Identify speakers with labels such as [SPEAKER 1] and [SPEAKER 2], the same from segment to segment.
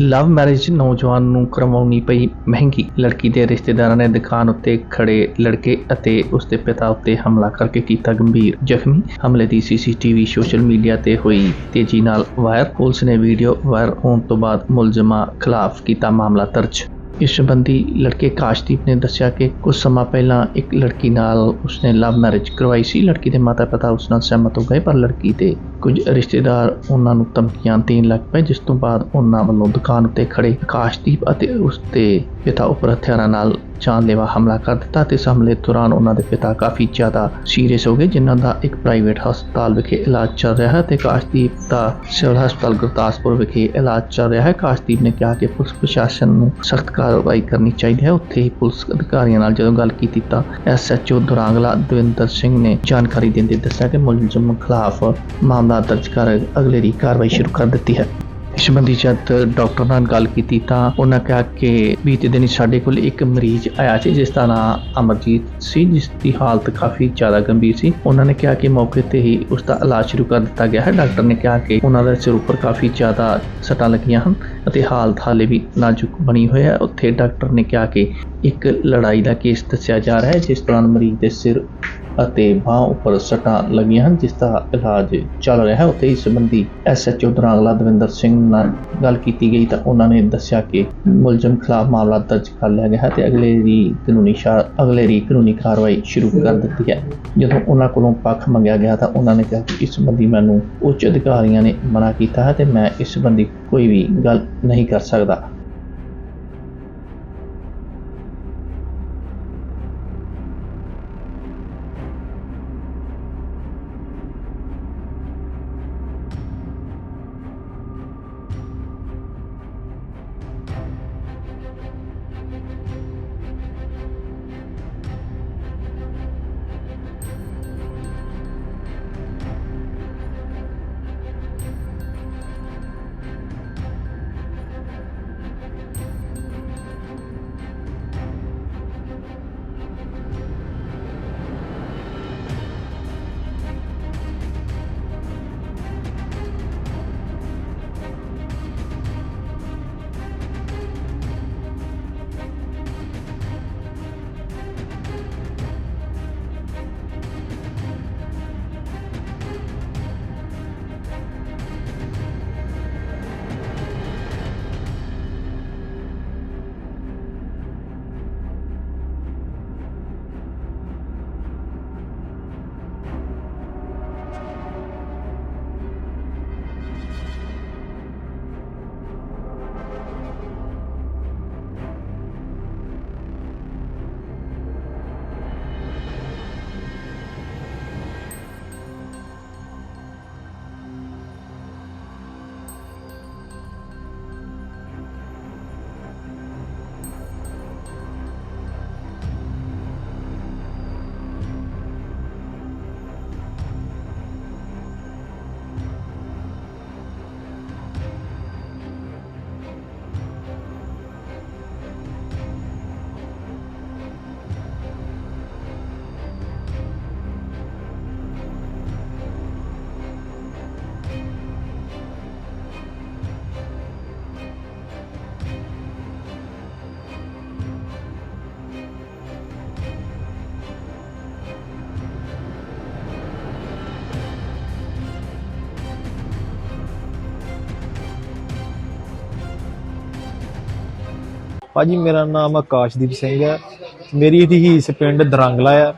[SPEAKER 1] Love marriage ਨੌਜਵਾਨ ਨੂੰ ਕਰਵਾਉਣੀ ਪਈ ਮਹਿੰਗੀ। ਲੜਕੀ ਦੇ ਰਿਸ਼ਤੇਦਾਰਾਂ ਨੇ ਦੁਕਾਨ ਉੱਤੇ ਖੜੇ ਲੜਕੇ ਅਤੇ ਉਸ ਦੇ ਪਿਤਾ ਉੱਤੇ ਹਮਲਾ ਕਰਕੇ ਕੀਤਾ ਗੰਭੀਰ ਜ਼ਖਮੀ। ਹਮਲੇ ਦੀ ਸੀਸੀਟੀਵੀ ਸੋਸ਼ਲ ਮੀਡੀਆ ਤੇ ਹੋਈ ਤੇਜ਼ੀ ਨਾਲ ਵਾਇਰਲ। ਪੁਲਿਸ ਨੇ ਵੀਡੀਓ ਵਾਇਰਲ ਹੋਣ ਤੋਂ ਬਾਅਦ ਮੁਲਜ਼ਮਾਂ ਖਿਲਾਫ ਕੀਤਾ ਮਾਮਲਾ ਦਰਜ। ਇਸ ਸੰਬੰਧੀ ਲੜਕੇ ਕਾਸ਼ਦੀਪ ਨੇ ਦੱਸਿਆ ਕਿ ਕੁਝ ਸਮਾਂ ਪਹਿਲਾਂ ਇੱਕ ਲੜਕੀ ਨਾਲ ਉਸਨੇ ਲਵ ਮੈਰਿਜ ਕਰਵਾਈ ਸੀ। ਲੜਕੀ ਦੇ ਮਾਤਾ-ਪਿਤਾ ਉਸ ਨਾਲ ਸਹਿਮਤ ਹੋ ਗਏ, ਪਰ ਲੜਕੀ ਦੇ ਕੁਝ ਰਿਸ਼ਤੇਦਾਰ ਉਹਨਾਂ ਨੂੰ ਧਮਕੀਆਂ ਦੇਣ ਲੱਗ ਪਏ, ਜਿਸ ਤੋਂ ਬਾਅਦ ਉਹਨਾਂ ਵੱਲੋਂ ਦੁਕਾਨ ਉੱਤੇ ਖੜੇ ਕਾਸ਼ਦੀਪ ਅਤੇ ਉਸ ਦੇ ਪਿਤਾ ਉੱਪਰ ਹਥਿਆਰਾਂ ਨਾਲ ਜਾਨਲੇਵਾ ਹਮਲਾ ਕਰ ਦਿੱਤਾ ਤੇ ਇਸ ਹਮਲੇ ਦੌਰਾਨ ਉਹਨਾਂ ਦੇ ਪਿਤਾ ਕਾਫੀ ਜ਼ਿਆਦਾ ਸੀਰੀਅਸ ਹੋ ਗਏ, ਜਿਨ੍ਹਾਂ ਦਾ ਇੱਕ ਪ੍ਰਾਈਵੇਟ ਹਸਪਤਾਲ ਵਿਖੇ ਇਲਾਜ ਚੱਲ ਰਿਹਾ ਹੈ ਤੇ ਕਾਸ਼ਦੀਪ ਦਾ ਸਿਵਲ ਹਸਪਤਾਲ ਗੁਰਦਾਸਪੁਰ ਵਿਖੇ ਇਲਾਜ ਚੱਲ ਰਿਹਾ ਹੈ। ਕਾਸ਼ਦੀਪ ਨੇ ਕਿਹਾ ਕਿ ਪੁਲਿਸ ਪ੍ਰਸ਼ਾਸਨ ਨੂੰ ਸਖਤ ਕਾਰਵਾਈ ਕਰਨੀ ਚਾਹੀਦੀ ਹੈ। ਉੱਥੇ ਹੀ ਪੁਲਿਸ ਅਧਿਕਾਰੀਆਂ ਨਾਲ ਜਦੋਂ ਗੱਲ ਕੀਤੀ ਤਾਂ ਐਸਐਚਓ ਦੁਰਾਂਗਲਾ ਦਵਿੰਦਰ ਸਿੰਘ ਨੇ ਜਾਣਕਾਰੀ ਦਿੰਦੇ ਦੱਸਿਆ ਕਿ ਮੁਲਜ਼ਮ ਖਿਲਾਫ ਮਾਮਲਾ ਦਰਜ ਕਰ ਅਗਲੇਰੀ ਕਾਰਵਾਈ ਸ਼ੁਰੂ ਕਰ ਦਿੱਤੀ ਹੈ। ਇਸ ਸੰਬੰਧੀ ਜਦ ਡਾਕਟਰ ਨਾਲ ਗੱਲ ਕੀਤੀ ਤਾਂ ਉਹਨਾਂ ਕਿਹਾ ਕਿ ਬੀਤੇ ਦਿਨ ਸਾਡੇ ਕੋਲ ਇੱਕ ਮਰੀਜ਼ ਆਇਆ ਸੀ, ਜਿਸ ਦਾ ਨਾਮ ਅਮਰਜੀਤ ਸੀ, ਜਿਸ ਦੀ ਹਾਲਤ ਕਾਫੀ ਜ਼ਿਆਦਾ ਗੰਭੀਰ ਸੀ। ਉਹਨਾਂ ਨੇ ਕਿਹਾ ਕਿ ਮੌਕੇ ਤੇ ਹੀ ਉਸ ਦਾ ਇਲਾਜ ਸ਼ੁਰੂ ਕਰ ਦਿੱਤਾ ਗਿਆ ਹੈ। ਡਾਕਟਰ ਨੇ ਕਿਹਾ ਕਿ ਉਹਨਾਂ ਦਾ ਸਿਰ ਉੱਪਰ ਕਾਫੀ ਜ਼ਿਆਦਾ ਸੱਟਾਂ ਲੱਗੀਆਂ ਹਨ ਅਤੇ ਹਾਲਤ ਹਾਲੇ ਵੀ ਨਾਜ਼ੁਕ ਬਣੀ ਹੋਈ ਹੈ। ਉੱਥੇ ਡਾਕਟਰ ਨੇ ਕਿਹਾ ਕਿ ਇੱਕ ਲੜਾਈ ਦਾ ਕੇਸ ਦੱਸਿਆ ਜਾ ਰਿਹਾ ਹੈ, ਜਿਸ ਦੌਰਾਨ ਮਰੀਜ਼ ਦੇ ਸਿਰ ਅਤੇ ਬਾਹ ਉੱਪਰ ਸੱਟਾਂ ਲੱਗੀਆਂ ਹਨ, ਜਿਸ ਦਾ ਇਲਾਜ ਚੱਲ ਰਿਹਾ ਹੈ। ਉੱਥੇ ਇਸ ਸੰਬੰਧੀ ਐਸਐਚਓ ਦਰਾਂਗਲਾ ਦਵਿੰਦਰ ਸਿੰਘ ਨਾਲ ਗੱਲ ਕੀਤੀ ਗਈ ਤਾਂ ਉਹਨਾਂ ਨੇ ਦੱਸਿਆ ਕਿ ਮੁਲਜ਼ਮ ਖਿਲਾਫ ਮਾਮਲਾ ਦਰਜ ਕਰ ਲਿਆ ਗਿਆ ਹੈ ਤੇ ਅਗਲੇ ਦੀ ਕਾਨੂੰਨੀ ਸ਼ਾ, ਅਗਲੇ ਦੀ ਕਾਨੂੰਨੀ ਕਾਰਵਾਈ ਸ਼ੁਰੂ ਕਰ ਦਿੱਤੀ ਹੈ। ਜਦੋਂ ਉਹਨਾਂ ਕੋਲੋਂ ਪੱਖ ਮੰਗਿਆ ਗਿਆ ਤਾਂ ਉਹਨਾਂ ਨੇ ਕਿਹਾ ਕਿ ਇਸ ਸੰਬੰਧੀ ਮੈਨੂੰ ਉੱਚ ਅਧਿਕਾਰੀਆਂ ਨੇ ਮਨਾ ਕੀਤਾ ਹੈ ਤੇ ਮੈਂ ਇਸ ਸੰਬੰਧੀ ਕੋਈ ਵੀ ਗੱਲ ਨਹੀਂ ਕਰ ਸਕਦਾ।
[SPEAKER 2] ਭਾਜੀ, ਮੇਰਾ ਨਾਮ ਆਕਾਸ਼ਦੀਪ ਸਿੰਘ ਹੈ। ਮੇਰੀ ਰਹੀਸ ਪਿੰਡ ਦਰੰਗਲਾ ਹੈ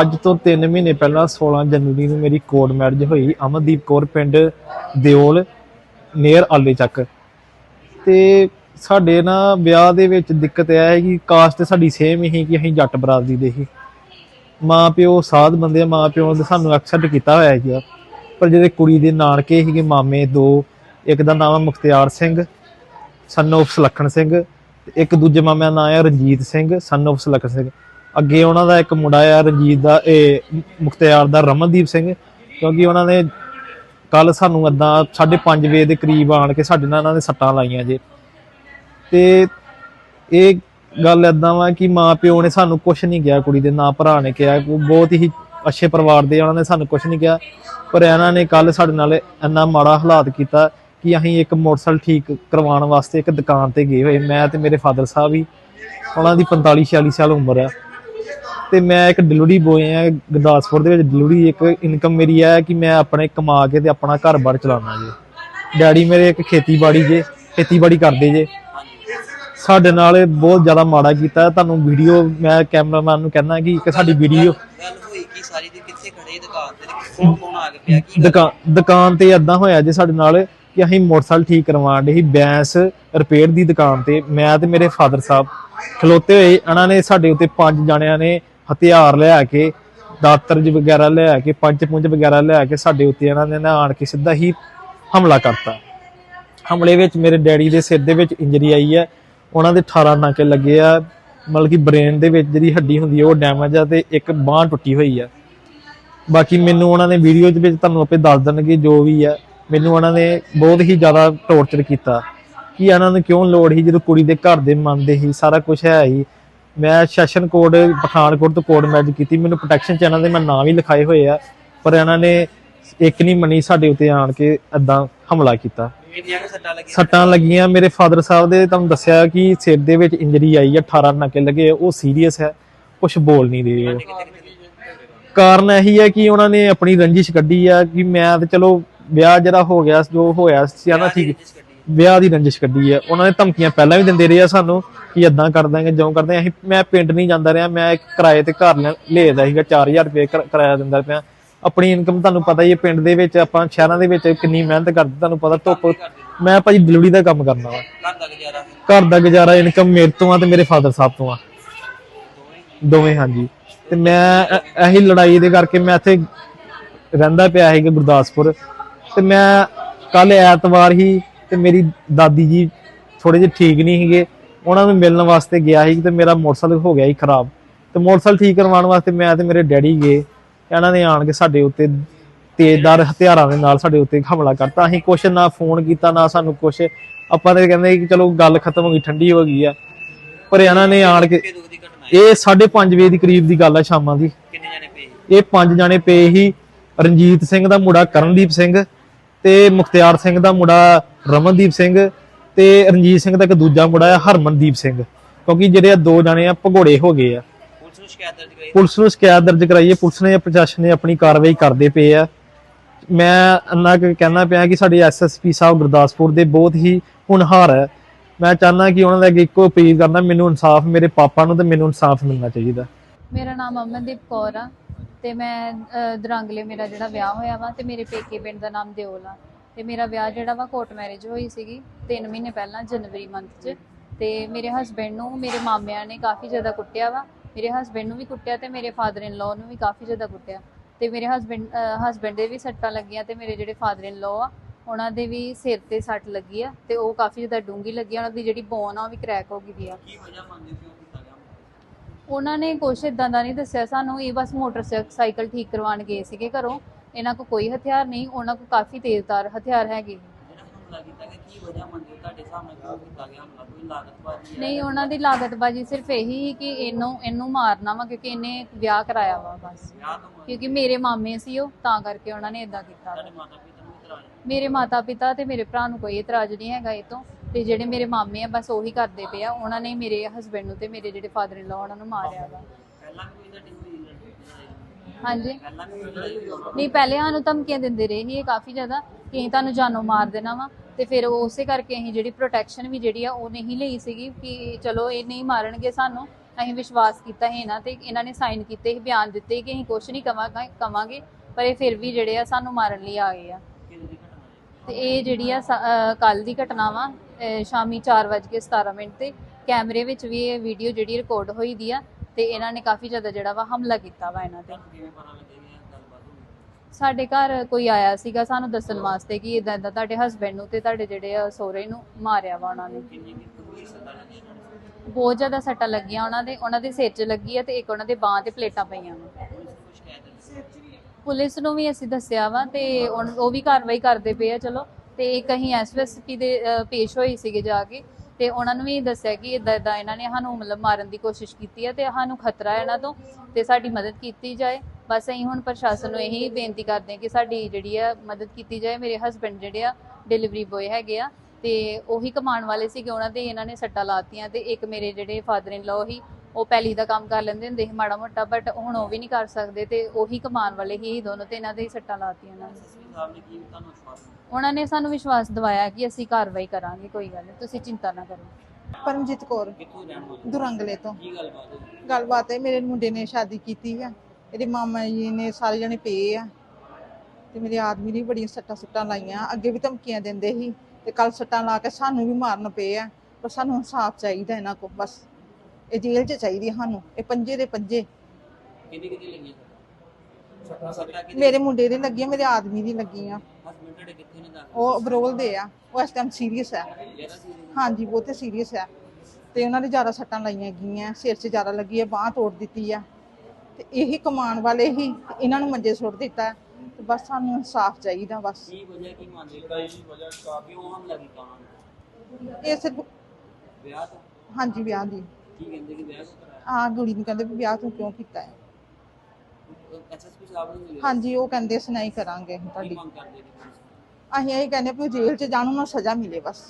[SPEAKER 2] ਅੱਜ ਤੋਂ 3 ਮਹੀਨੇ ਪਹਿਲਾਂ 16 ਜਨਵਰੀ ਨੂੰ ਮੇਰੀ ਕੋਰਟ ਮੈਰਿਜ ਹੋਈ, ਅਮਨਦੀਪ ਕੌਰ ਪਿੰਡ ਦਿਓਲ ਨੀਅਰ ਆਲੇ ਚੱਕ। ਤੇ ਸਾਡੇ ਨਾ ਵਿਆਹ ਦੇ ਵਿੱਚ ਦਿੱਕਤ ਇਹ ਹੈ ਕਿ ਕਾਸਟ ਸਾਡੀ ਸੇਮ ਹੀ ਕਿ ਅਸੀਂ ਜੱਟ ਬਰਾਦਰੀ ਦੇ ਹੀ। ਮਾਂ ਪਿਓ ਸਾਧ ਬੰਦੇ ਮਾਂ ਪਿਓ ਨੇ ਸਾਨੂੰ ਐਕਸੈਪਟ ਕੀਤਾ ਹੋਇਆ ਹੈ ਪਰ ਜਿਹੜੇ ਕੁੜੀ ਦੇ ਨਾਨਕੇ ਸੀਗੇ, ਮਾਮੇ ਦੋ, ਇੱਕ ਦਾ ਨਾਮ ਹੈ ਮੁਖਤਿਆਰ ਸਿੰਘ ਸਨ of ਸੁਲੱਖਣ ਸਿੰਘ ਇੱਕ ਦੂਜੇ ਮਾਮੇ ਦਾ ਨਾਂ ਹੈ ਰਣਜੀਤ ਸਿੰਘ ਸਨ of ਸੁਲੱਖਣ ਸਿੰਘ। ਅੱਗੇ ਉਹਨਾਂ ਦਾ ਇੱਕ ਮੁੰਡਾ ਆ ਰਣਜੀਤ ਦਾ, ਇਹ ਮੁਖਤਿਆਰ ਦਾ ਰਮਨਦੀਪ ਸਿੰਘ। ਕਿਉਂਕਿ ਉਹਨਾਂ ਨੇ ਕੱਲ ਸਾਨੂੰ ਏਦਾਂ 5:30 ਵਜੇ ਦੇ ਕਰੀਬ ਆਣ ਕੇ ਸਾਡੇ ਨਾਲ ਇਹਨਾਂ ਨੇ ਸੱਟਾਂ ਲਾਈਆਂ ਜੇ। ਤੇ ਇਹ ਗੱਲ ਏਦਾਂ ਵਾ ਕਿ ਮਾਂ ਪਿਓ ਨੇ ਸਾਨੂੰ ਕੁਝ ਨਹੀਂ ਕਿਹਾ, ਕੁੜੀ ਦੇ ਨਾ ਭਰਾ ਨੇ ਕਿਹਾ। ਬਹੁਤ ਹੀ ਅੱਛੇ ਪਰਿਵਾਰ ਦੇ ਉਹਨਾਂ ਨੇ ਸਾਨੂੰ ਕੁਝ ਨਹੀਂ ਕਿਹਾ। ਪਰ ਇਹਨਾਂ ਨੇ ਕੱਲ ਸਾਡੇ ਨਾਲ ਇੰਨਾ ਮਾੜਾ ਹਾਲਾਤ ਕੀਤਾ ਕਿ ਅਸੀਂ ਇੱਕ ਮੋਟਰਸਾਈਕਲ ਠੀਕ ਕਰਵਾਉਣ ਵਾਸਤੇ ਇੱਕ ਦੁਕਾਨ ਤੇ ਗਏ ਹੋਏ। ਮੈਂ ਤੇ ਮੇਰੇ ਫਾਦਰ ਸਾਹਿਬ ਹੀ ਉਹਨਾਂ ਦੀ 45 46 ਸਾਲ ਉਮਰ ਆ। ਤੇ ਮੈਂ ਇੱਕ ਡਿਲੀਵਰੀ ਬੋਏ ਆ ਗੁਰਦਾਸਪੁਰ ਦੇ ਵਿੱਚ ਡਿਲੀਵਰੀ ਇੱਕ ਇਨਕਮ ਮੇਰੀ ਹੈ ਕਿ ਮੈਂ ਆਪਣੇ ਕਮਾ ਕੇ ਤੇ ਆਪਣਾ ਘਰ-ਬਾਰ ਚਲਾਉਣਾ ਜੀ। ਡੈਡੀ ਮੇਰੇ ਇੱਕ ਖੇਤੀਬਾੜੀ ਜੇ ਖੇਤੀਬਾੜੀ ਕਰਦੇ ਜੇ। ਸਾਡੇ ਨਾਲ ਬਹੁਤ ਜ਼ਿਆਦਾ ਮਾੜਾ ਕੀਤਾ। ਤੁਹਾਨੂੰ ਵੀਡੀਓ ਮੈਂ ਕੈਮਰਾਮੈਨ ਨੂੰ ਕਹਿੰਦਾ ਕਿ ਇੱਕ ਸਾਡੀ ਵੀਡੀਓ
[SPEAKER 3] ਗੱਲ ਹੋਈ ਕੀ ਸਾਰੀ ਦੀ ਕਿੱਥੇ ਖੜੇ ਦੁਕਾਨ ਤੇ ਤੇ ਕੌਣ ਕੌਣ ਆ ਕੇ ਪਿਆ? ਕੀ ਗੱਲ?
[SPEAKER 2] ਦੁਕਾਨ ਦੁਕਾਨ ਤੇ ਏਦਾਂ ਹੋਇਆ ਜੇ ਸਾਡੇ ਨਾਲ। ਕਿ ਅਸੀਂ ਮੋਟਰਸਾਈਕਲ ਠੀਕ ਕਰਵਾਉਣ ਦੇ ਸੀ, ਬੈਂਸ ਰਿਪੇਅਰ ਦੀ ਦੁਕਾਨ ਤੇ। ਮੈਂ ਤੇ ਮੇਰੇ ਫਾਦਰ ਸਾਹਿਬ ਖਲੋਤੇ ਹੋਏ। ਇਹਨਾਂ ਨੇ ਸਾਡੇ ਉੱਤੇ ਪੰਜ ਜਣਿਆਂ ਨੇ ਹਥਿਆਰ ਲਿਆ ਕੇ ਦਾਤਰਜ ਵਗੈਰਾ ਲਿਆ ਕੇ, ਪੰਜ ਪੁੰਜ ਵਗੈਰਾ ਲਿਆ ਕੇ ਸਾਡੇ ਉੱਤੇ ਇਹਨਾਂ ਨੇ ਨਾ ਆਣ ਕੇ ਸਿੱਧਾ ਹੀ ਹਮਲਾ ਕਰਤਾ। ਹਮਲੇ ਵਿੱਚ ਮੇਰੇ ਡੈਡੀ ਦੇ ਸਿਰ ਦੇ ਵਿੱਚ ਇੰਜਰੀ ਆਈ ਹੈ। ਉਹਨਾਂ ਦੇ 18 ਨਾਕੇ ਲੱਗੇ ਆ। ਮਤਲਬ ਕਿ ਬ੍ਰੇਨ ਦੇ ਵਿੱਚ ਜਿਹੜੀ ਹੱਡੀ ਹੁੰਦੀ ਹੈ ਉਹ ਡੈਮੇਜ ਆ ਤੇ ਇੱਕ ਬਾਂਹ ਟੁੱਟੀ ਹੋਈ ਆ। ਬਾਕੀ ਮੈਨੂੰ ਉਹਨਾਂ ਨੇ ਵੀਡੀਓ ਦੇ ਵਿੱਚ ਤੁਹਾਨੂੰ ਆਪੇ ਦੱਸ ਦੇਣਗੇ ਜੋ ਵੀ ਹੈ ਮੈਨੂੰ ਉਹਨਾਂ ਨੇ ਬਹੁਤ ਹੀ ਜ਼ਿਆਦਾ ਟੌਰਚਰ ਕੀਤਾ। ਕਿ ਇਹਨਾਂ ਨੂੰ ਕਿਉਂ ਲੋੜ ਸੀ ਜਦੋਂ ਕੁੜੀ ਦੇ ਘਰ ਦੇ ਮੰਨਦੇ ਸੀ, ਸਾਰਾ ਕੁਝ ਹੈ ਹੀ। ਮੈਂ ਸੈਸ਼ਨ ਕੋਡ, ਪਠਾਨਕੋਟ ਤੋਂ ਕੋਡ ਮੈਚ ਕੀਤੀ। ਮੈਨੂੰ ਪ੍ਰੋਟੈਕਸ਼ਨ ਚੈਨਲ ਦੇ ਮੈਂ ਨਾਂ ਵੀ ਲਿਖਾਏ ਹੋਏ ਆ, ਪਰ ਇਹਨਾਂ ਨੇ ਇੱਕ ਨਹੀਂ ਮੰਨੀ ਸਾਡੇ ਉੱਤੇ ਆਣ ਕੇ ਏਦਾਂ ਹਮਲਾ ਕੀਤਾ।
[SPEAKER 3] ਸੱਟਾਂ ਲੱਗੀਆਂ।
[SPEAKER 2] ਮੇਰੇ ਫਾਦਰ ਸਾਹਿਬ ਦੇ ਤੁਹਾਨੂੰ ਦੱਸਿਆ ਕਿ ਸਿਰ ਦੇ ਵਿੱਚ ਇੰਜਰੀ ਆਈ ਹੈ 18 ਨਾਕੇ ਲੱਗੇ, ਉਹ ਸੀਰੀਅਸ ਹੈ। ਕੁਝ ਬੋਲ ਨਹੀਂ ਰਹੇ ਕਾਰਨ ਇਹੀ ਹੈ ਕਿ ਉਹਨਾਂ ਨੇ ਆਪਣੀ ਰੰਜਿਸ਼ ਕੱਢੀ ਆ ਕਿ ਮੈਂ ਤੇ ਚਲੋ ਵਿਆਹ ਜਿਹੜਾ ਹੋ ਗਿਆ ਜੋ ਹੋਇਆ ਸੀ ਨਾ ਠੀਕ ਵਿਆਹ ਦੀ ਰੰਜਿਸ਼ ਕੱਢੀ ਆ ਉਹਨਾਂ ਨੇ ਧਮਕੀਆਂ ਪਹਿਲਾਂ ਵੀ ਦਿੰਦੇ ਰਹੇ ਆ ਸਾਨੂੰ ਕਿ ਇਦਾਂ ਕਰ ਦਾਂਗੇ ਜਿਉਂ ਕਰ ਦਾਂਗੇ ਅਸੀਂ ਮੈਂ ਪਿੰਡ ਨਹੀਂ ਜਾਂਦਾ ਰਿਹਾ ਮੈਂ ਇੱਕ ਕਿਰਾਏ ਤੇ ਘਰ ਲੈ- ਲਿਆਦਾ ਸੀਗਾ 4000 ਰੁਪਏ ਕਿਰਾ- ਕਿਰਾਇਆ ਦਿੰਦਾ ਪਿਆ। ਆਪਣੀ ਇਨਕਮ ਤੁਹਾਨੂੰ ਪਤਾ ਹੀ ਹੈ ਪਿੰਡ ਦੇ ਵਿੱਚ ਆਪਾਂ ਸ਼ਹਿਰਾਂ ਦੇ ਵਿੱਚ ਕਿੰਨੀ ਮਿਹਨਤ ਕਰਦੇ ਤੁਹਾਨੂੰ ਪਤਾ ਧੁੱਪ ਮੈਂ ਭਾਜੀ ਡਿਲੀਵਰੀ ਦਾ ਕੰਮ ਕਰਨਾ ਵਾ।
[SPEAKER 3] ਘਰ ਦਾ ਗੁਜ਼ਾਰਾ।
[SPEAKER 2] ਘਰ ਦਾ ਗੁਜ਼ਾਰਾ ਇਨਕਮ ਮੇਰੇ ਤੋਂ ਆ ਤੇ ਮੇਰੇ ਫਾਦਰ ਸਾਹਿਬ ਤੋਂ ਆ। ਦੋਵੇਂ ਹਾਂਜੀ। ਤੇ ਮੈਂ ਇਹੀ ਲੜਾਈ ਦੇ ਕਰਕੇ ਮੈਂ ਇੱਥੇ ਰਹਿੰਦਾ ਪਿਆ ਸੀਗਾ ਗੁਰਦਾਸਪੁਰ। ਤੇ ਮੈਂ ਕੱਲ ਐਤਵਾਰ ਹੀ ਤੇ ਮੇਰੀ ਦਾਦੀ ਜੀ ਥੋੜੇ ਜਿਹੇ ਠੀਕ ਨਹੀਂ ਸੀਗੇ ਉਹਨਾਂ ਨੂੰ ਮਿਲਣ ਵਾਸਤੇ ਗਿਆ ਸੀ ਤੇ ਮੇਰਾ ਮੋਟਰਸਾਈਕਲ ਹੋ ਗਿਆ ਸੀ ਖਰਾਬ। ਤੇ ਮੋਟਰਸਾਈਕਲ ਠੀਕ ਕਰਵਾਉਣ ਵਾਸਤੇ ਮੈਂ ਤੇ ਮੇਰੇ ਡੈਡੀ ਗਏ ਇਹਨਾਂ ਨੇ ਆਣ ਕੇ ਸਾਡੇ ਉੱਤੇ ਤੇਜ਼ਦਾਰ ਹਥਿਆਰਾਂ ਦੇ ਨਾਲ ਸਾਡੇ ਉੱਤੇ ਹਮਲਾ ਕਰਤਾ। ਅਸੀਂ ਕੁਛ ਨਾ ਫੋਨ ਕੀਤਾ ਨਾ ਸਾਨੂੰ ਕੁਛ। ਆਪਾਂ ਤੇ ਕਹਿੰਦੇ ਕਿ ਚਲੋ ਗੱਲ ਖਤਮ ਹੋ ਗਈ ਠੰਡੀ ਹੋ ਗਈ ਆ। ਪਰ ਇਹਨਾਂ ਨੇ ਆਣ ਕੇ
[SPEAKER 3] ਹੈ
[SPEAKER 2] ਇਹ 5:30 ਵਜੇ ਦੀ ਕਰੀਬ ਦੀ ਗੱਲ ਆ ਸ਼ਾਮਾਂ ਦੀ।
[SPEAKER 3] ਕਿੰਨੇ ਜਣੇ ਪਏ
[SPEAKER 2] ਇਹ ਪੰਜ ਜਾਣੇ ਪਏ ਸੀ। ਰਣਜੀਤ ਸਿੰਘ ਦਾ ਮੁੰਡਾ ਕਰਨਦੀਪ ਸਿੰਘ ਤੇ ਮੁਖਤਿਆਰ ਸਿੰਘ ਦਾ ਮੁੰਡਾ ਰਮਨਦੀਪ ਸਿੰਘ ਤੇ ਰਣਜੀਤ ਸਿੰਘ ਦਾ ਇੱਕ ਦੂਜਾ ਮੁੰਡਾ ਆ ਹਰਮਨਦੀਪ ਸਿੰਘ। ਕਿਉਂਕਿ ਜਿਹੜੇ ਆ ਦੋ ਜਾਣੇ ਆ ਭਗੋੜੇ ਹੋ ਗਏ ਆ।
[SPEAKER 3] ਪੁਲਿਸ ਨੂੰ ਸ਼ਿਕਾਇਤ ਦਰਜ ਕਰਾਈ?
[SPEAKER 2] ਪੁਲਿਸ ਨੂੰ ਸ਼ਿਕਾਇਤ ਦਰਜ ਕਰਾਈ ਹੈ ਪੁਲਿਸ ਨੇ ਪ੍ਰਸ਼ਾਸਨ ਨੇ ਆਪਣੀ ਕਾਰਵਾਈ ਕਰਦੇ ਪਏ ਆ। ਮੈਂ ਅੰਨਾ ਕਿ ਕਹਿਣਾ ਪਿਆ ਕਿ ਸਾਡੇ ਐਸਐਸਪੀ ਸਾਹਿਬ ਗੁਰਦਾਸਪੁਰ ਦੇ ਬਹੁਤ ਹੀ ਹੁਨਹਾਰ ਹੈ ਮੈਂ ਚਾਹੁੰਦਾ ਕਿ ਉਹਨਾਂ ਦਾ ਅੱਗੇ ਇੱਕੋ ਅਪੀਲ ਕਰਨਾ ਮੈਨੂੰ ਇਨਸਾਫ ਮੇਰੇ ਪਾਪਾ ਨੂੰ ਤੇ ਮੈਨੂੰ ਇਨਸਾਫ ਮਿਲਣਾ ਚਾਹੀਦਾ।
[SPEAKER 4] ਮੇਰਾ ਨਾਮ ਅਮਨਦੀਪ ਕੌਰ ਆ। ਤੇ ਮੈਂ ਅਹ, ਦਰਾਂਗਲੇ ਮੇਰਾ ਜਿਹੜਾ ਵਿਆਹ ਹੋਇਆ ਵਾ ਤੇ ਮੇਰੇ ਪੇਕੇ ਪਿੰਡ ਦਾ ਨਾਮ ਦਿਓਲ। ਆ ਤੇ ਮੇਰਾ ਵਿਆਹ ਜਿਹੜਾ ਵਾ ਕੋਰਟ ਮੈਰਿਜ ਹੋਈ ਸੀਗੀ 3 ਮਹੀਨੇ ਪਹਿਲਾਂ ਜਨਵਰੀ ਮੰਥ 'ਚ। ਤੇ ਮੇਰੇ ਹਸਬੰਡ ਨੂੰ ਮੇਰੇ ਮਾਮਿਆਂ ਨੇ ਕਾਫੀ ਜ਼ਿਆਦਾ ਕੁੱਟਿਆ ਵਾ। ਮੇਰੇ ਹਸਬੰਡ ਨੂੰ ਵੀ ਕੁੱਟਿਆ ਤੇ ਮੇਰੇ ਫਾਦਰ ਇਨ ਲਾਅ ਨੂੰ ਵੀ ਕਾਫੀ ਜ਼ਿਆਦਾ ਕੁੱਟਿਆ। ਤੇ ਮੇਰੇ ਹਸਬੰਡ ਹਸਬੰਡ ਦੇ ਵੀ ਸੱਟਾਂ ਲੱਗੀਆਂ ਤੇ ਮੇਰੇ ਜਿਹੜੇ ਫਾਦਰ ਇਨ ਲਾਅ ਆ ਉਹਨਾਂ ਦੇ ਵੀ ਸਿਰ ਤੇ ਸੱਟ ਲੱਗੀ ਆ ਤੇ ਉਹ ਕਾਫੀ ਜ਼ਿਆਦਾ ਡੂੰਗੀ ਲੱਗੀ ਆ। ਉਹਨਾਂ ਦੀ ਜਿਹੜੀ ਬੋਨ ਆ ਉਹ ਵੀ ਕਰੈਕ ਹੋ ਗਈ ਦੀ ਆ।
[SPEAKER 3] ਕੀ ਵਜ੍ਹਾ ਮੰਨਦੇ ਕਿਉਂ
[SPEAKER 4] ਉਹਨਾਂ ਨੇ ਕੁਛ ਇਦਾਂ ਦਾ ਨਹੀਂ ਦੱਸਿਆ ਸਾਨੂੰ ਇਹ ਬਸ ਮੋਟਰਸਾਈਕਲ ਠੀਕ ਕਰਵਾਉਣ ਗਏ ਸੀਗੇ ਘਰੋਂ। ਇਹਨਾਂ ਕੋਲ ਕੋਈ ਹਥਿਆਰ ਨਹੀਂ ਉਹਨਾਂ ਕੋਲ ਕਾਫੀ ਤੇਜ਼ਧਾਰ ਹਥਿਆਰ ਹੈਗੇ ਨਹੀਂ ਉਹਨਾਂ ਦੀ ਲਾਗਤਬਾਜੀ ਸਿਰਫ ਇਹੀ ਸੀ ਕਿ ਇਹਨੂੰ ਇਹਨੂੰ ਮਾਰਨਾ ਵਾ ਕਿਉਂਕਿ ਇਹਨੇ ਵਿਆਹ ਕਰਾਇਆ ਵਾ ਬਸ। ਕਿਉਂਕਿ ਮੇਰੇ ਮਾਮੇ ਸੀ ਉਹ ਤਾਂ ਕਰਕੇ ਉਹਨਾਂ ਨੇ ਇਦਾਂ ਕੀਤਾ। ਮੇਰੇ ਮਾਤਾ ਪਿਤਾ ਤੇ ਮੇਰੇ ਭਰਾ ਨੂੰ ਕੋਈ ਇਤਰਾਜ਼ ਨਹੀਂ ਹੈਗਾ ਇਹ ਤੋਂ। ਤੇ ਜਿਹੜੇ ਮੇਰੇ ਮਾਮੇ ਆ ਬਸ ਉਹੀ ਕਰਦੇ ਪਏ ਆ। ਉਹਨਾਂ ਨੇ ਮੇਰੇ ਹਸਬੰਡ ਨੂੰ ਤੇ ਮੇਰੇ ਜਿਹੜੇ ਫਾਦਰ ਇਨ ਲਾਅ ਉਹਨਾਂ ਨੂੰ ਮਾਰਿਆ ਵਾ।
[SPEAKER 3] ਪਹਿਲਾਂ?
[SPEAKER 4] ਹਾਂਜੀ। ਨਹੀਂ ਪਹਿਲੇ ਸਾਨੂੰ ਧਮਕੀਆਂ ਦਿੰਦੇ ਰਹੇ ਸੀ ਇਹ ਕਾਫੀ ਜ਼ਿਆਦਾ ਕਿ ਅਸੀਂ ਤੁਹਾਨੂੰ ਜਾਨੋਂ ਮਾਰ ਦੇਣਾ ਵਾ। ਤੇ ਫਿਰ ਉਸੇ ਕਰਕੇ ਅਸੀਂ ਜਿਹੜੀ ਪ੍ਰੋਟੈਕਸ਼ਨ ਵੀ ਜਿਹੜੀ ਆ ਉਹ ਨਹੀਂ ਲਈ ਸੀਗੀ ਕਿ ਚਲੋ ਇਹ ਨਹੀਂ ਮਾਰਨਗੇ ਸਾਨੂੰ। ਅਸੀਂ ਵਿਸ਼ਵਾਸ ਕੀਤਾ ਸੀ ਇਹਨਾਂ ਤੇ ਇਹਨਾਂ ਨੇ ਸਾਈਨ ਕੀਤੇ ਸੀ ਬਿਆਨ ਦਿੱਤੇ ਕਿ ਅਸੀਂ ਕੁਝ ਨਹੀਂ ਕਵਾਂਗੇ ਕਵਾਂਗੇ ਪਰ ਇਹ ਫਿਰ ਵੀ ਜਿਹੜੇ ਆ ਸਾਨੂੰ ਮਾਰਨ ਲਈ ਆ ਗਏ ਆ। ਤੇ ਇਹ ਜਿਹੜੀ ਆ ਕੱਲ ਦੀ ਘਟਨਾ ਵਾ ਸ਼ਾਮੀ 4:17 ਮਿੰਟ ਤੇ ਕੈਮਰੇ ਵਿੱਚ ਵੀ ਇਹ ਵੀਡੀਓ ਜਿਹੜੀ ਰਿਕਾਰਡ ਹੋਈ ਦੀ ਆ ਤੇ ਇਹਨਾਂ ਨੇ ਕਾਫੀ ਜ਼ਿਆਦਾ ਜਿਹੜਾ ਵਾ ਹਮਲਾ ਕੀਤਾ ਵਾ ਇਹਨਾਂ ਤੇ। ਸਾਡੇ ਘਰ ਕੋਈ ਆਇਆ ਸੀਗਾ ਸਾਨੂੰ ਦੱਸਣ ਵਾਸਤੇ ਕਿ ਇਦਾਂ ਇਦਾਂ ਤੁਹਾਡੇ ਹਸਬੰਡ ਨੂੰ ਤੇ ਤੁਹਾਡੇ ਜਿਹੜੇ ਆ ਸਹੁਰੇ ਨੂੰ ਮਾਰਿਆ ਵਾ ਉਹਨਾਂ ਨੇ। ਬਹੁਤ ਜ਼ਿਆਦਾ ਸੱਟਾਂ ਲੱਗੀਆਂ ਉਹਨਾਂ ਦੇ ਉਹਨਾਂ ਦੇ ਸਿਰ 'ਚ ਲੱਗੀ ਆ ਤੇ ਇੱਕ ਉਹਨਾਂ ਦੇ ਬਾਹ ਤੇ ਪਲੇਟਾਂ ਪਈਆਂ ਵਾ।
[SPEAKER 3] ਪੁਲਿਸ ਨੂੰ
[SPEAKER 4] ਵੀ ਅਸੀਂ ਦੱਸਿਆ ਵਾ ਤੇ ਉਹ ਵੀ ਕਾਰਵਾਈ ਕਰਦੇ ਪਏ ਆ, ਚਲੋ। ਤੇ ਇੱਕ ਅਸੀਂ ਐਸਐਸਪੀ ਦੇ ਪੇਸ਼ ਹੋਏ ਸੀਗੇ ਜਾ ਕੇ, ਤੇ ਉਹਨਾਂ ਨੂੰ ਵੀ ਦੱਸਿਆ ਕਿ ਇਦਾਂ ਇਦਾਂ ਇਹਨਾਂ ਨੇ ਸਾਨੂੰ ਮਤਲਬ ਮਾਰਨ ਦੀ ਕੋਸ਼ਿਸ਼ ਕੀਤੀ ਹੈ ਤੇ ਸਾਨੂੰ ਖਤਰਾ ਹੈ ਇਹਨਾਂ ਤੋਂ ਤੇ ਸਾਡੀ ਮਦਦ ਕੀਤੀ ਜਾਏ। ਬਸ ਅਸੀਂ ਹੁਣ ਪ੍ਰਸ਼ਾਸਨ ਨੂੰ ਇਹੀ ਬੇਨਤੀ ਕਰਦੇ ਹਾਂ ਕਿ ਸਾਡੀ ਜਿਹੜੀ ਆ ਮਦਦ ਕੀਤੀ ਜਾਏ। ਮੇਰੇ ਹਸਬੰਡ ਜਿਹੜੇ ਆ ਡਿਲੀਵਰੀ ਬੋਏ ਹੈਗੇ ਆ ਤੇ ਉਹੀ ਕਮਾਉਣ ਵਾਲੇ ਸੀਗੇ, ਉਹਨਾਂ ਦੇ ਇਹਨਾਂ ਨੇ ਸੱਟਾਂ ਲਾਤੀਆਂ ਤੇ ਇੱਕ ਮੇਰੇ ਜਿਹੜੇ ਫਾਦਰ ਇਨ ਲਾਅ ਸੀ, ਉਹ ਪਹਿਲੀ ਦਾ ਕੰਮ ਕਰ ਲੈਂਦੇ ਹੁੰਦੇ ਸੀ ਮਾੜਾ ਮੋਟਾ ਬਟ ਹੁਣ ਉਹ ਵੀ ਨਹੀਂ ਕਰ ਸਕਦੇ ਤੇ ਉਹੀ ਕਮਾਉਣ ਵਾਲੇ ਹੀ ਦੋਨੋਂ ਤੇ ਇਹਨਾਂ ਦੇ ਹੀ ਸੱਟਾਂ ਲਾਤੀਆਂ ਇਹਨਾਂ
[SPEAKER 3] ਸਾਹਿਬ ਨੇ? ਕੀ ਤੁਹਾਨੂੰ ਵਿਸ਼ਵਾਸ ਦਿੱਤਾ?
[SPEAKER 4] ਉਹਨਾਂ ਨੇ ਸਾਨੂੰ ਵਿਸ਼ਵਾਸ ਦਿਵਾਇਆ ਕਿ ਅਸੀਂ ਕਾਰਵਾਈ ਕਰਾਂਗੇ ਕੋਈ ਗੱਲ ਨਹੀਂ ਤੁਸੀਂ ਚਿੰਤਾ ਨਾ ਕਰੋ।
[SPEAKER 5] ਪਰਮਜੀਤ ਕੌਰ
[SPEAKER 3] ਕਿੱਥੋਂ ਰਹਿਣ ਵਾਲੇ
[SPEAKER 5] ਦੁਰੰਗਲੇ ਤੋਂ।
[SPEAKER 3] ਕੀ ਗੱਲਬਾਤ ਹੋਈ?
[SPEAKER 5] ਗੱਲਬਾਤ ਹੈ ਮੇਰੇ ਮੁੰਡੇ ਨੇ ਸ਼ਾਦੀ ਕੀਤੀ ਆ ਇਹਦੇ ਮਾਮਾ ਜੀ ਨੇ ਸਾਰੇ ਜਣੇ ਪਏ ਆ ਤੇ ਮੇਰੇ ਆਦਮੀ ਨੇ ਵੀ ਬੜੀਆਂ ਸੱਟਾਂ ਸੁੱਟਾਂ ਲਾਈਆਂ ਅੱਗੇ ਵੀ ਧਮਕੀਆਂ ਦਿੰਦੇ ਸੀ ਤੇ ਕੱਲ ਸੱਟਾਂ ਲਾ ਕੇ ਸਾਨੂੰ ਵੀ ਮਾਰਨ ਪਏ ਆ ਪਰ ਸਾਨੂੰ ਇਨਸਾਫ ਚਾਹੀਦਾ ਇਹਨਾਂ ਕੋਲ ਬਸ। ਇਹ ਜੇਲ੍ਹ 'ਚ ਚਾਹੀਦੀ ਆ ਸਾਨੂੰ ਇਹ ਪੰਜੇ ਦੇ ਪੰਜੇ।
[SPEAKER 3] ਕਿਹਦੀ ਕਿਹਦੀ ਕਿਹਦੀ
[SPEAKER 5] ਮੇਰੇ ਮੁੰਡੇ ਦੇ ਲੱਗੀਆਂ ਮੇਰੇ ਆਦਮੀ ਦੀ
[SPEAKER 3] ਨੇ ਦਾਖਲ
[SPEAKER 5] ਉਹ ਬਰੋਲ ਦੇ ਆ। ਉਹ ਇਸ ਟਾਈਮ ਸੀਰੀਅਸ ਆ। ਹਾਂਜੀ ਬਹੁਤ ਸੀਰੀਅਸ ਆ। ਤੇ ਉਹਨਾਂ ਦੇ ਜ਼ਿਆਦਾ ਸੱਟਾਂ ਲਾਈਆਂ ਗਈਆਂ ਸਿਰ 'ਚ ਜ਼ਿਆਦਾ ਲੱਗੀ ਹੈ ਬਾਹ ਤੋੜ ਦਿੱਤੀ ਆ। ਤੇ ਇਹੀ ਕਮਾਉਣ ਵਾਲੇ ਹੀ ਇਹਨਾਂ ਨੂੰ ਮੰਜੇ ਸੁੱਟ ਦਿੱਤਾ। ਤੇ ਬਸ ਸਾਨੂੰ ਇਨਸਾਫ ਚਾਹੀਦਾ ਬਸ।
[SPEAKER 3] ਕੀ ਵਜ੍ਹਾ ਕੀ ਮੰਨਦੇ ਕੀ ਵਜ੍ਹਾ ਕਿਉਂ ਹਮਲਾ ਕੀਤਾ ਉਹਨਾਂ ਨੇ?
[SPEAKER 5] ਇਹ ਸਿਰਫ
[SPEAKER 3] ਵਿਆਹ ਤੋਂ?
[SPEAKER 5] ਹਾਂਜੀ ਵਿਆਹ ਦੀ।
[SPEAKER 3] ਕੀ ਕਹਿੰਦੇ ਕਿ ਵਿਆਹ ਤੋਂ ਕਰਾਇਆ?
[SPEAKER 5] ਆ ਕੁੜੀ ਨੂੰ ਕਹਿੰਦੇ ਵਿਆਹ ਤੂੰ ਕਿਉਂ ਕੀਤਾ ਹੈ?
[SPEAKER 3] ਐਸਐਸਪੀ ਸਾਹਿਬ ਨੇ ਮਿਲਿਆ
[SPEAKER 5] ਹਾਂਜੀ ਉਹ ਕਹਿੰਦੇ ਅਸੀਂ ਨਹੀਂ ਕਰਾਂਗੇ ਅਸੀਂ
[SPEAKER 3] ਕੀ
[SPEAKER 5] ਤੁਹਾਡੀ
[SPEAKER 3] ਮੰਗ ਕਰਦੇ ਨੇ ਪੁਲਿਸ
[SPEAKER 5] ਅਸੀਂ ਇਹ ਕਹਿੰਦੇ ਵੀ ਉਹ ਜੇਲ੍ਹ 'ਚ ਜਾਣ ਉਹਨਾਂ ਨੂੰ ਸਜ਼ਾ ਮਿਲੇ ਬਸ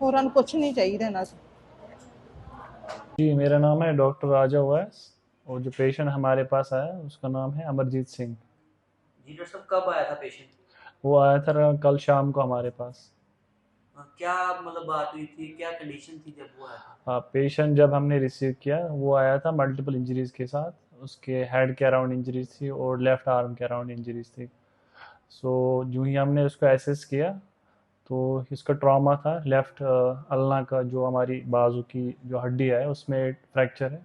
[SPEAKER 5] ਹੋਰਾਂ ਨੂੰ ਕੁਝ ਨਹੀਂ ਚਾਹੀਦਾ ਇਹਨਾਂ ਤੋਂ
[SPEAKER 6] जी मेरा नाम है डॉक्टर राजा उवैस और जो पेशेंट हमारे पास आया उसका नाम है अमरजीत सिंह
[SPEAKER 3] जी डॉक्टर साहब कब आया था पेशेंट
[SPEAKER 6] वो आया था कल शाम को हमारे पास
[SPEAKER 3] क्या मतलब बात हुई थी क्या कंडीशन थी जब वो आया था
[SPEAKER 6] हाँ पेशेंट जब हमने रिसीव किया वो आया था मल्टीपल इंजरीज के साथ उसके हेड के अराउंड इंजरीज थी और लेफ़्ट आर्म के अराउंड इंजरीज थी। सो so, जो ही हमने उसको एसेस किया तो इसका ट्रॉमा था। लेफ़्ट अल्ला का जो हमारी बाजू की जो हड्डी है उसमें फ्रैक्चर है।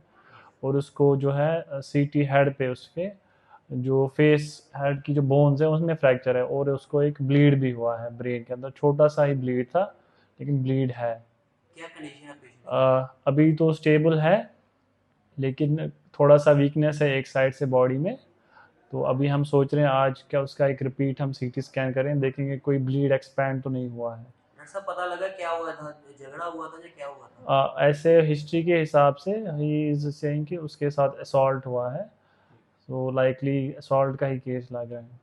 [SPEAKER 6] और उसको जो है सीटी हेड पे उसके जो फेस हेड की जो बोन्स है उसमें फ्रैक्चर है। और उसको एक ब्लीड भी हुआ है ब्रेन के अंदर। छोटा सा ही ब्लीड था लेकिन ब्लीड है।
[SPEAKER 3] क्या कंडीशन है
[SPEAKER 6] अभी तो स्टेबल है। लेकिन थोड़ा सा वीकनेस है एक साइड से बॉडी में। तो अभी हम सोच रहे हैं आज क्या उसका एक रिपीट हम सीटी स्कैन करें देखेंगे कोई ब्लीड एक्सपैंड तो नहीं हुआ है।
[SPEAKER 3] साहब पता लगा क्या हुआ था झगड़ा हुआ था या क्या हुआ था?
[SPEAKER 6] आ, ऐसे हिस्ट्री के हिसाब से ही इज़ सेइंग कि उसके साथ असॉल्ट हुआ है। तो लाइकली असॉल्ट का ही केस ला रहा है।